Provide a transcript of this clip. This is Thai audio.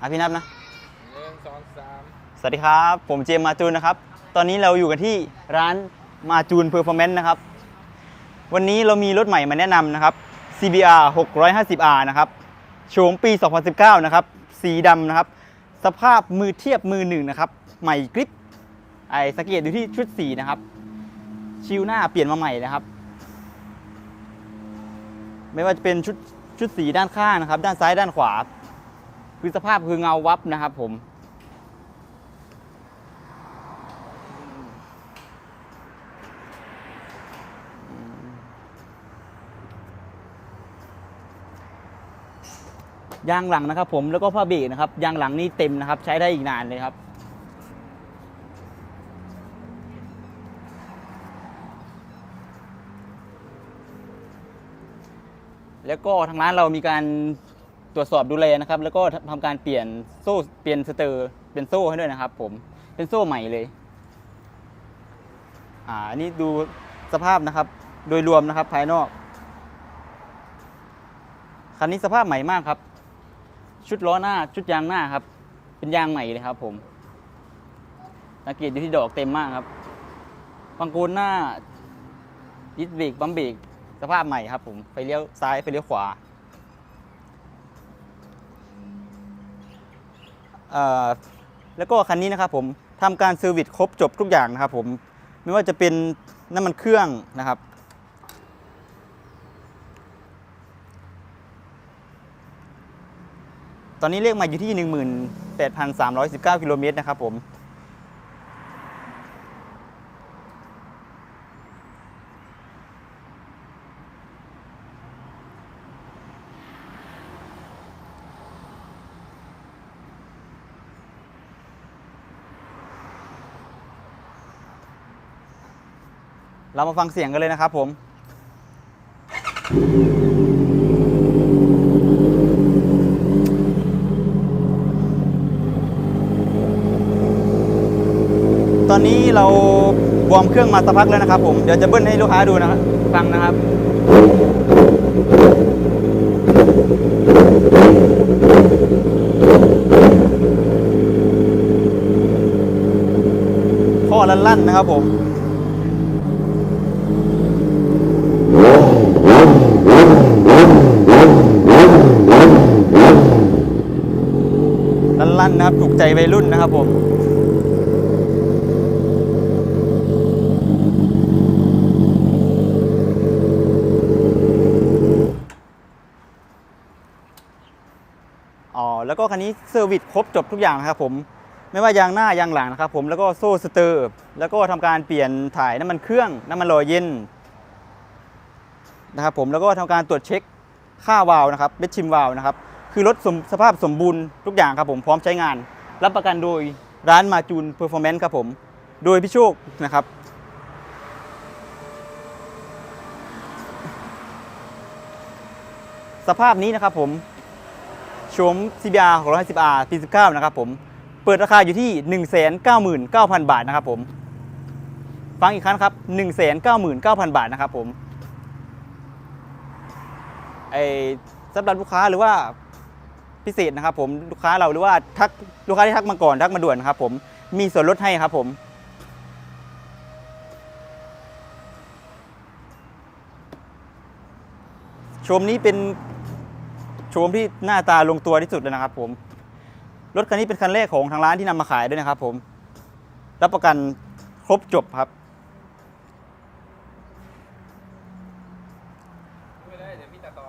อะพี่นับนะหนึ่งสองสามสวัสดีครับ ผมเจมส์มาจูนนะครับ ตอนนี้เราอยู่กันที่ร้านมาจูนเพอร์ฟอร์แมนซ์นะครับ วันนี้เรามีรถใหม่มาแนะนำนะครับ CBR 650R นะครับโฉมปี 2019 นะครับ สีดำนะครับ สภาพมือเทียบมือหนึ่งนะครับ ใหม่กริปไอ้สังเกตดูที่ชุดสีนะครับ ชิวหน้าเปลี่ยนมาใหม่นะครับ ไม่ว่าจะเป็นชุดชุดสีด้านข้างนะครับ ด้านซ้ายด้านขวา คือสภาพคือเงาวับนะครับผม ยางหลังนะครับผมแล้วก็ผ้าเบรกนะครับ ยางหลังนี่เต็มนะครับ ใช้ได้อีกนานเลยครับแล้วก็ทางร้านเรามีการ ตรวจสอบดูแลนะครับ แล้วก็ทำการเปลี่ยนโซ่เปลี่ยนสเตอร์เป็นโซ่ให้ด้วยนะครับ ผมเป็นโซ่ใหม่เลย อ่าอันนี้ดูสภาพนะครับ โดยรวมนะครับ ภายนอกคันนี้สภาพใหม่มากครับ ชุดล้อหน้าชุดยางหน้าครับ เป็นยางใหม่เลยครับผมสังเกตดูที่ดอกเต็มมากครับบังโกนหน้าดิสเบรกบัมเบรกสภาพใหม่ครับ ผมไฟเลี้ยวซ้ายไฟเลี้ยวขวาเอ่อ แล้วก็คันนี้นะครับผมทำการเซอร์วิสครบจบทุกอย่างนะครับผมไม่ว่าจะเป็นน้ำมันเครื่องนะครับ ตอนนี้เลขมาอยู่ที่ 18,319 กิโลเมตรนะครับผม เรามาฟังเสียงกันเลยนะครับผมตอนนี้เราวอร์มเครื่องมาสักพักแล้วนะครับ ผมเดี๋ยวจะเบิ้ลให้ลูกค้าดูนะครับฟังนะครับ ข้อลั่นๆนะครับผม ลั่ นะครับ ถูกใจวัยรุ่นนะครับผมอ๋อแล้วก็คันนี้เซอร์วิสครบจบทุกอย่างนะครับผมไม่ว่ายางหน้ายางหลังนะครับผมแล้วก็โซ่สเตอร์แล้วก็ทำการเปลี่ยนถ่ายน้ำมันเครื่องน้ำมันล่อเย็นนะครับผมแล้วก็ทำการตรวจเช็คค่าวาล์วนะครับเบชชิมวาล์วนะครับ คือรถสสภาพสมบูรณ์ทุกอย่างครับผมพร้อมใช้งาน รับประกันโดยร้านมาจูนเพอร์ฟอร์แมนซ์ครับผม โดยพี่โชคนะครับ สภาพนี้นะครับผมโฉม CBR 650R ปี19นะครับผม เปิดราคาอยู่ที่ 199,000 บาทนะครับผมฟังอีกครั้งครับ 199,000 บาทนะครับผมไอสำหรับลูกค้าหรือว่า พิเศษนะครับผมลูกค้าเราหรือว่าทักลูกค้าที่ทักมาก่อนทักมาด่วนครับผมมีส่วนลดให้ครับผมชมนี้เป็นโชมที่หน้าตาลงตัวที่สุดเลยนะครับผม รถคันนี้เป็นคันแรกของทางร้านที่นำมาขายด้วยนะครับผม รับประกันครบจบครับ ไม่ได้เดี๋ยวพี่ตัต่อ